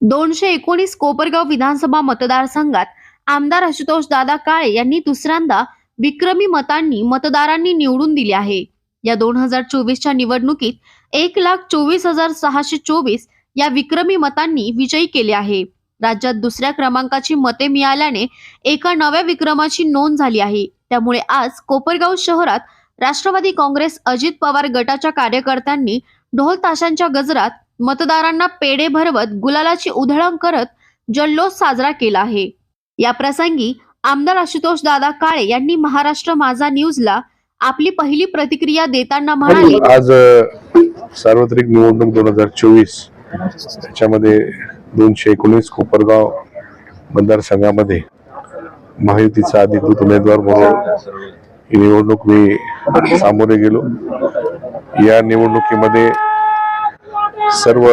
दोनशे एकोणीस कोपरगाव विधानसभा मतदारसंघात आमदार आशुतोष दादा काळे यांनी दुसऱ्यांदा विक्रमी मतांनी मतदारांनी निवडून दिले आहे. या दोन हजार चोवीसच्या निवडणुकीत एक लाख चोवीस हजार सहाशे चोवीस या विक्रमी मतांनी विजयी केले आहे. राज्यात दुसऱ्या क्रमांकाची मते मिळाल्याने एका नव्या विक्रमाची नोंद झाली आहे. त्यामुळे आज कोपरगाव शहरात राष्ट्रवादी काँग्रेस अजित पवार गटाच्या कार्यकर्त्यांनी ढोल ताशांच्या गजरात मतदारांना पेढे भरवत गुलालाची उधळण करत जल्लोष साजरा केला आहे. या प्रसंगी आमदार आशुतोष दादा काळे यांनी महाराष्ट्र माझा न्यूजला आपली पहिली प्रतिक्रिया देताना म्हणाले. आज सार्वत्रिक निवडणूक दोन हजार चोवीस त्याच्यामध्ये दोनशे एकोणीस कोपरगाव मतदारसंघामध्ये महायुतीचा अधिकृत उमेदवार म्हणून ही निवडणूक मी सामोरे गेलो. या निवडणुकीमध्ये सर्व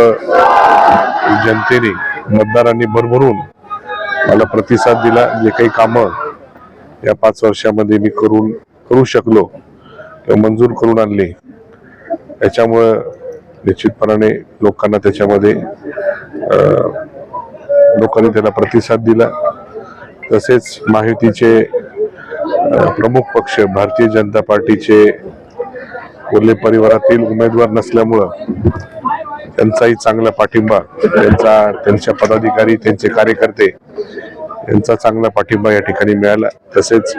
जनतेने मतदारांनी भरभरून मला प्रतिसाद दिला जे काही कामं या पाच वर्षामध्ये मी करून करू शकलो किंवा मंजूर करून आणले त्याच्यामुळं निश्चितपणाने लोकांना त्याच्यामध्ये लोकांनी त्याला प्रतिसाद दिला. तसेच माहितीचे प्रमुख पक्ष भारतीय जनता पार्टीचे कोल्हे परिवारातील उमेदवार नसल्यामुळं त्यांचाही चांगला पाठिंबा त्यांचा त्यांच्या पदाधिकारी त्यांचे कार्यकर्ते यांचा चांगला पाठिंबा या ठिकाणी मिळाला. तसेच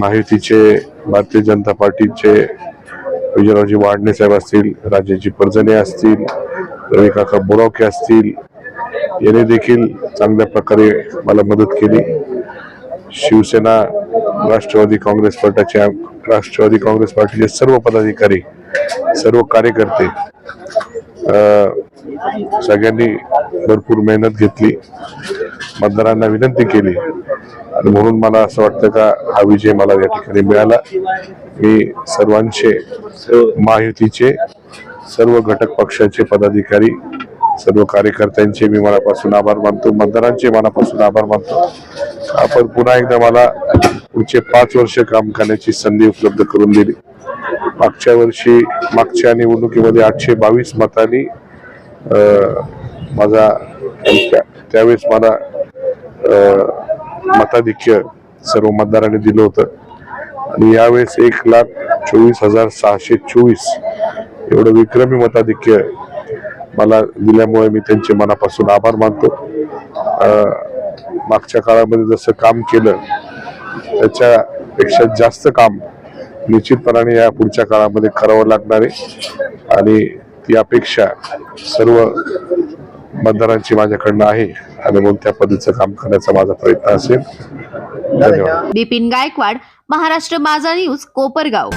माहितीचे भारतीय जनता पार्टीचे विजयरावजी वाडणे साहेब असतील राजेजी पर्जने असतील रवी काका बोरावके असतील याने देखील चांगल्या प्रकारे मला मदत केली. शिवसेना राष्ट्रवादी काँग्रेस पक्षाचे राष्ट्रवादी काँग्रेस पार्टीचे सर्व पदाधिकारी सर्व कार्यकर्ते सगळ्यांनी भरपूर मेहनत घेतली. मतदारांना विनंती केली. आणि म्हणून मला असं वाटतं का हा विजय मला या ठिकाणी मिळाला. मी सर्वांचे महायुतीचे सर्व घटक पक्षाचे पदाधिकारी सर्व कार्यकर्त्यांचे मी मनापासून आभार मानतो. मतदारांचे मनापासून आभार मानतो. आपण पुन्हा एकदा मला पुढचे पाच वर्ष काम करण्याची संधी उपलब्ध करून दिली. मागच्या वर्षी मागच्या निवडणुकीमध्ये आठशे बावीस मतांनी माझा त्यावेळेस मला मताधिक्य सर्व मतदारांनी दिलं होतं. आणि यावेळेस एक लाख चोवीस हजार सहाशे चोवीस एवढं विक्रमी मताधिक्य मला दिल्यामुळे मी त्यांचे मनापासून आभार मानतो. मागच्या काळामध्ये जसं काम केलं त्याच्यापेक्षा जास्त काम निश्चितपणाने या पुढच्या काळामध्ये करावं लागणार आहे. आणि ती अपेक्षा सर्व मतदारांची माझ्याकडनं आहे. आणि म्हणून त्या पद्धतीचं काम करण्याचा माझा प्रयत्न असेल. धन्यवाद. बिपिन गायकवाड महाराष्ट्र माझा न्यूज कोपरगाव.